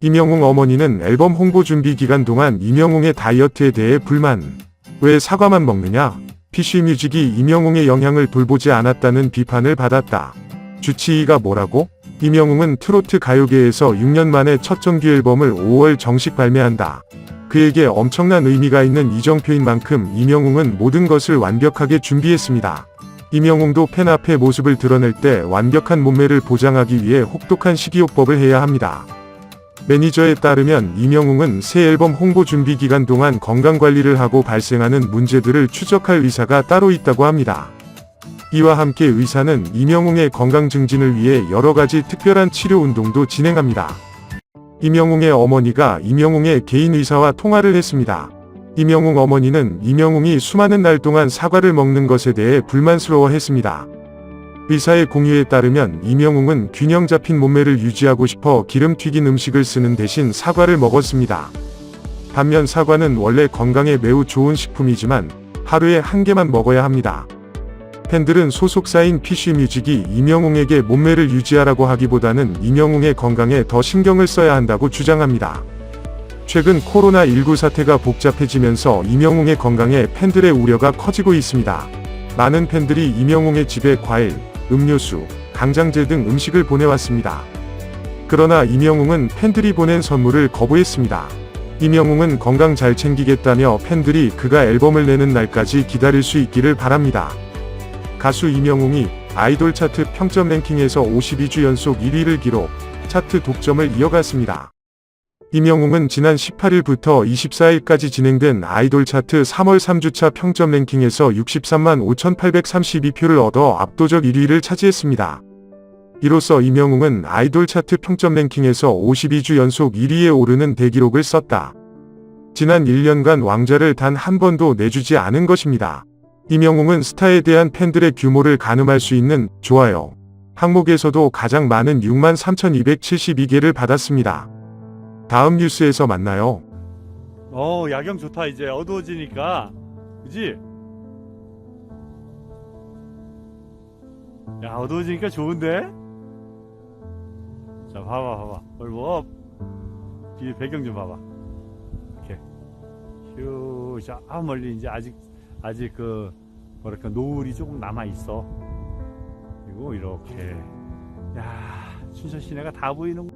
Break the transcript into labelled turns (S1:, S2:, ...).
S1: 임영웅 어머니는 앨범 홍보 준비 기간 동안 임영웅의 다이어트에 대해 불만. 왜 사과만 먹느냐? 피쉬 뮤직이 임영웅의 영향을 돌보지 않았다는 비판을 받았다. 주치의가 뭐라고? 임영웅은 트로트 가요계에서 6년 만에 첫 정규 앨범을 5월 정식 발매한다. 그에게 엄청난 의미가 있는 이정표인 만큼 임영웅은 모든 것을 완벽하게 준비했습니다. 임영웅도 팬 앞에 모습을 드러낼 때 완벽한 몸매를 보장하기 위해 혹독한 식이요법을 해야 합니다. 매니저에 따르면 임영웅은 새 앨범 홍보 준비 기간 동안 건강관리를 하고 발생하는 문제들을 추적할 의사가 따로 있다고 합니다. 이와 함께 의사는 임영웅의 건강 증진을 위해 여러 가지 특별한 치료 운동도 진행합니다. 임영웅의 어머니가 임영웅의 개인 의사와 통화를 했습니다. 임영웅 어머니는 임영웅이 수많은 날 동안 사과를 먹는 것에 대해 불만스러워 했습니다. 의사의 공유에 따르면 임영웅은 균형 잡힌 몸매를 유지하고 싶어 기름 튀긴 음식을 쓰는 대신 사과를 먹었습니다. 반면 사과는 원래 건강에 매우 좋은 식품이지만 하루에 한 개만 먹어야 합니다. 팬들은 소속사인 피쉬 뮤직이 임영웅에게 몸매를 유지하라고 하기보다는 임영웅의 건강에 더 신경을 써야 한다고 주장합니다. 최근 코로나19 사태가 복잡해지면서 임영웅의 건강에 팬들의 우려가 커지고 있습니다. 많은 팬들이 임영웅의 집에 과일, 음료수, 강장제 등 음식을 보내왔습니다. 그러나 임영웅은 팬들이 보낸 선물을 거부했습니다. 임영웅은 건강 잘 챙기겠다며 팬들이 그가 앨범을 내는 날까지 기다릴 수 있기를 바랍니다. 가수 임영웅이 아이돌 차트 평점 랭킹에서 52주 연속 1위를 기록, 차트 독점을 이어갔습니다. 임영웅은 지난 18일부터 24일까지 진행된 아이돌 차트 3월 3주차 평점 랭킹에서 63만 5,832표를 얻어 압도적 1위를 차지했습니다. 이로써 임영웅은 아이돌 차트 평점 랭킹에서 52주 연속 1위에 오르는 대기록을 썼다. 지난 1년간 왕좌를 단 한 번도 내주지 않은 것입니다. 임영웅은 스타에 대한 팬들의 규모를 가늠할 수 있는 좋아요 항목에서도 가장 많은 6만 3,272개를 받았습니다. 다음 뉴스에서 만나요.
S2: 어 야경 좋다. 이제 어두워지니까. 그지? 야 어두워지니까 좋은데? 자 봐봐 봐봐. 얼뭐 뒤에 배경 좀 봐봐. 이렇게. 휴저 아, 멀리 이제 아직 아직 그 뭐랄까 노을이 조금 남아 있어. 그리고 이렇게. 야 춘천 시내가 다 보이는